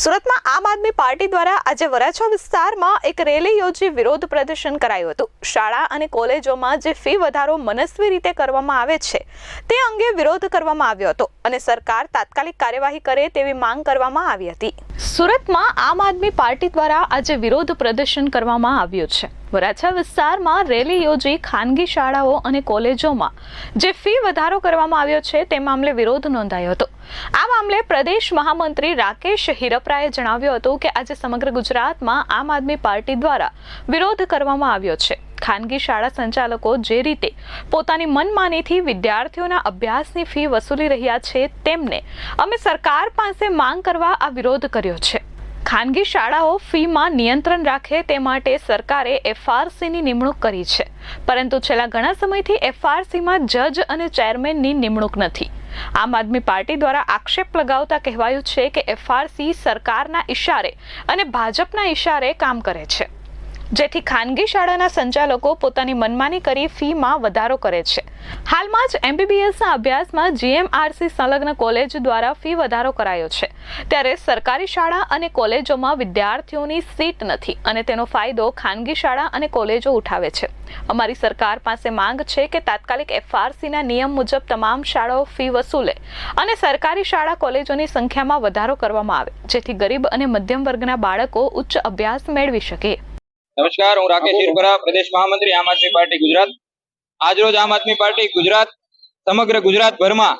સુરતમાં આમ આદમી પાર્ટી દ્વારા આજે વરાછા વિસ્તારમાં એક રેલી યોજી વિરોધ પ્રદર્શન કરાયું હતું. શાળા અને કોલેજોમાં જે ફી વધારો મનસ્વી રીતે કરવામાં આવે છે, તે અંગે વિરોધ કરવામાં આવ્યો હતો અને સરકાર તાત્કાલિક કાર્યવાહી કરે તેવી માંગ કરવામાં આવી હતી. સુરતમાં આમ આદમી પાર્ટી દ્વારા આજે વિરોધ પ્રદર્શન કરવામાં આવ્યું છે. વરાછા વિસ્તારમાં રેલી યોજી ખાનગી શાળાઓ અને કોલેજોમાં જે ફી વધારો કરવામાં આવ્યો છે, તે મામલે વિરોધ નોંધાયો હતો. આ મામલે પ્રદેશ મહામંત્રી રાકેશ હિરપરાએ જણાવ્યું હતું કે આજે સમગ્ર ગુજરાતમાં આમ આદમી પાર્ટી દ્વારા વિરોધ કરવામાં આવ્યો છે. ખાનગી શાળા સંચાલકો જે રીતે પોતાની મનમાનીથી વિદ્યાર્થીઓના અભ્યાસની ફી વસૂલી રહ્યા છે, તેમને અમે સરકાર પાસે માંગ કરવા આ વિરોધ કર્યો છે. ખાનગી શાળાઓ ફીમાં નિયંત્રણ રાખે તે માટે સરકારે એફઆરસીની નિમણૂક કરી છે. પરંતુ છેલ્લા ઘણા સમયથી એફઆરસીમાં જજ અને ચેરમેનની નિમણૂક નથી. આમ આદમી પાર્ટી દ્વારા આક્ષેપ લગાવતા કહેવાયું છે કે એફઆરસી સરકારના ઇશારે અને ભાજપના ઇશારે કામ કરે છે. જેથી ખાનગી શાળાના સંચાલકો પોતાની મનમાની કરી ફીમાં વધારો કરે છે. હાલમાં જ એમબીબીએસના અભ્યાસમાં જીએમઆરસી સંલગ્ન કોલેજ દ્વારા ફી વધારો કરાયો છે. ત્યારે સરકારી શાળા અને કોલેજોમાં વિદ્યાર્થીઓની સીટ નથી અને તેનો ફાયદો ખાનગી શાળા અને કોલેજો ઉઠાવે છે. અમારી સરકાર પાસે માંગ છે કે તાત્કાલિક એફઆરસીના નિયમ મુજબ તમામ શાળાઓ ફી વસૂલે અને સરકારી શાળા કોલેજોની સંખ્યામાં વધારો કરવામાં આવે, જેથી ગરીબ અને મધ્યમ વર્ગના બાળકો ઉચ્ચ અભ્યાસ મેળવી શકે. નમસ્કાર હું રાકેશ શિરપરા પ્રદેશ મહામંત્રી આમ આદમી પાર્ટી ગુજરાત. આજરોજ આમ આદમી પાર્ટી ગુજરાત સમગ્ર ગુજરાતભરમાં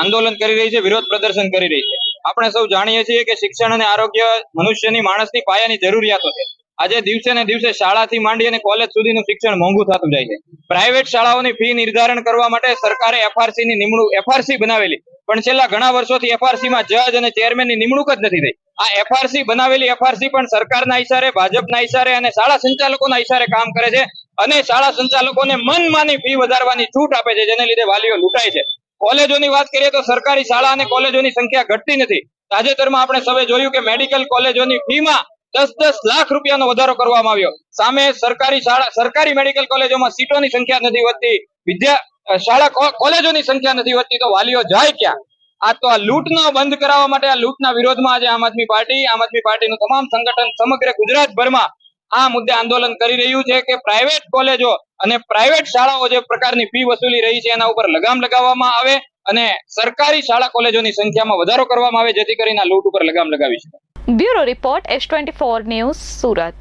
આંદોલન કરી રહી છે વિરોધ પ્રદર્શન કરી રહી છે. આપણે સૌ જાણીએ છીએ કે શિક્ષણ અને આરોગ્ય મનુષ્યની માણસની પાયાની જરૂરિયાતો છે. આજે દિવસે ને દિવસે શાળાથી માંડી અને કોલેજ સુધીનું શિક્ષણ મોંઘું થતું જાય છે. પ્રાઇવેટ શાળાઓની ફી નિર્ધારણ કરવા માટે સરકારે એફઆરસી ની નિમણૂક એફઆરસી બનાવેલી. પણ છેલ્લા ઘણા વર્ષોથી એફઆરસી જજ અને ચેરમેનની નિમણૂક જ નથી થઈ. આ એફઆરસી બનાવેલી એફઆરસી પણ સરકારના ઇશારે ભાજપના ઇશારે અને શાળા સંચાલકોના ઇશારે કામ કરે છે અને શાળા સંચાલકોને મનમાની ફી વધારવાની છૂટ આપે છે, જેને લીધે વાલીઓ લૂંટાય છે. કોલેજોની વાત કરીએ તો સરકારી શાળા અને કોલેજોની સંખ્યા ઘટતી નથી. તાજેતરમાં આપણે સૌએ જોયું કે મેડિકલ કોલેજોની ફીમાં દસ દસ લાખ રૂપિયાનો વધારો કરવામાં આવ્યો. સામે સરકારી શાળા, સરકારી મેડિકલ કોલેજોમાં સીટોની સંખ્યા નથી વધતી. વિદ્યા શાળા કોલેજોની સંખ્યા નથી વધતી તો વાલીઓ જાય ક્યાં? આ તો આ લૂંટનો બંધ કરાવવા માટે, આ લૂંટના વિરોધમાં આજે આમ આદમી પાર્ટી, આમ આદમી પાર્ટીનું તમામ સંગઠન સમગ્ર ગુજરાતભરમાં આ મુદ્દે આંદોલન કરી રહ્યું છે કે પ્રાઇવેટ કોલેજો અને પ્રાઇવેટ શાળાઓ જે પ્રકારની ફી વસૂલી રહી છે એના ઉપર લગામ લગાવવામાં આવે અને સરકારી શાળા કોલેજોની સંખ્યામાં વધારો કરવામાં આવે, જેથી કરીને આ લૂંટ ઉપર લગામ લગાવી શકાય. Bureau report, S twenty news, Surat.